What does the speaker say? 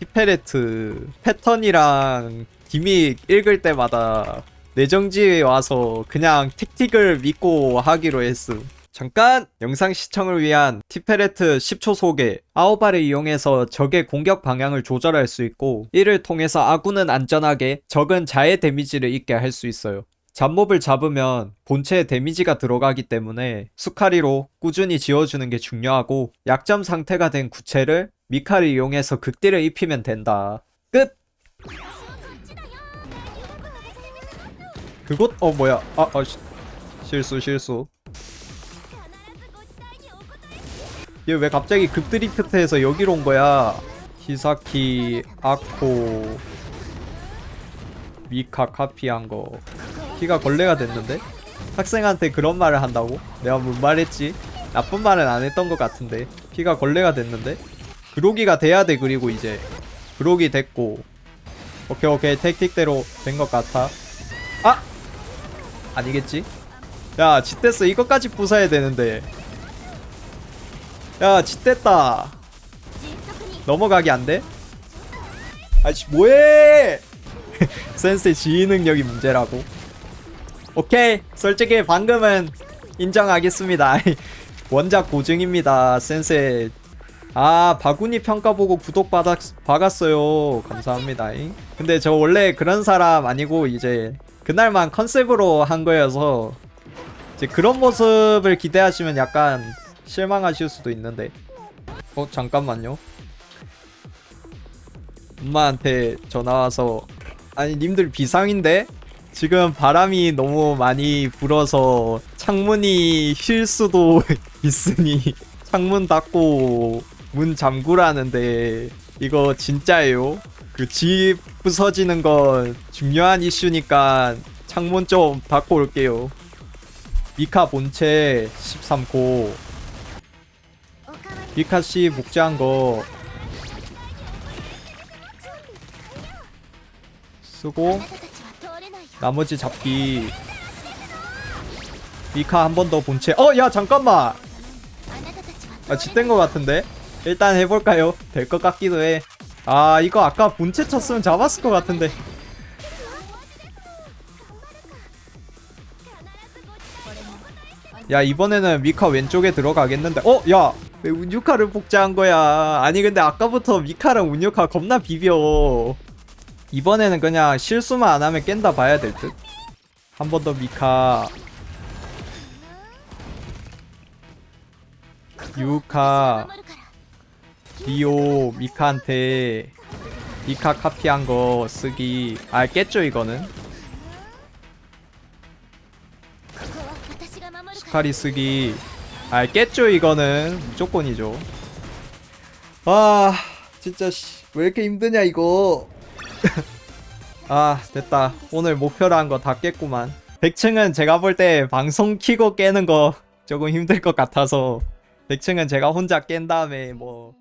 티페레트 패턴이랑 기믹 읽을 때마다 내정지에 와서 그냥 택틱을 믿고 하기로 했음. 잠깐! 영상 시청을 위한 티페레트 10초 소개. 아오바를 이용해서 적의 공격 방향을 조절할 수 있고, 이를 통해서 아군은 안전하게 적은 자해 데미지를 입게 할 수 있어요. 잡몹을 잡으면 본체에 데미지가 들어가기 때문에 수카리로 꾸준히 지워주는 게 중요하고 약점 상태가 된 구체를 미카를 이용해서 극딜을 입히면 된다. 끝! 그곳? 어 뭐야? 아, 아 시- 실수 실수. 얘 왜 갑자기 급드리프트에서 여기로 온 거야? 히사키 아코. 미카 카피한 거. 키가 걸레가 됐는데? 학생한테 그런 말을 한다고? 내가 뭔 말했지? 나쁜 말은 안 했던 것 같은데? 키가 걸레가 됐는데 그로기가 돼야 돼 그리고 이제 그로기 됐고 오케이 오케이 택틱대로 된 것 같아 아 아니겠지? 야, 짓됐어. 이것까지 부숴야 되는데. 야, 짓됐다. 넘어가기 안 돼? 아씨, 뭐해! 센스의 지휘 능력이 문제라고. 오케이. 솔직히 방금은 인정하겠습니다. 원작 고증입니다. 센세. 아, 바구니 평가 보고 구독 받았, 박았어요. 감사합니다. 근데 저 원래 그런 사람 아니고 이제 그날만 컨셉으로 한 거여서 이제 그런 모습을 기대하시면 약간 실망하실 수도 있는데 어 잠깐만요 엄마한테 전화 와서 아니 님들 비상인데 지금 바람이 너무 많이 불어서 창문이 휠 수도 있으니 창문 닫고 문 잠그라는데 이거 진짜예요? 그 집 부서지는 건 중요한 이슈니까 창문 좀 닫고 올게요. 미카 본체 13코. 미카 씨 복제한 거 쓰고 나머지 잡기. 미카 한 번 더 본체. 어 야 잠깐만. 아 짓된 거 같은데 일단 해볼까요? 될 것 같기도 해 아 이거 아까 본체 쳤으면 잡았을 것 같은데. 야 이번에는 미카 왼쪽에 들어가겠는데. 어? 야! 왜 운유카를 복제한 거야? 아니 근데 아까부터 미카랑 운유카 겁나 비벼. 이번에는 그냥 실수만 안 하면 깬다 봐야 될 듯? 한 번 더 미카. 유카 리오 미카한테 미카 카피한 거 쓰기 아 깼죠 이거는? 스카리 쓰기 아 깼죠 이거는? 무조건이죠. 아 진짜 씨, 왜 이렇게 힘드냐 이거? 아 됐다. 오늘 목표로 한 거 다 깼구만. 100층은 제가 볼 때 방송 키고 깨는 거 조금 힘들 것 같아서 100층은 제가 혼자 깬 다음에 뭐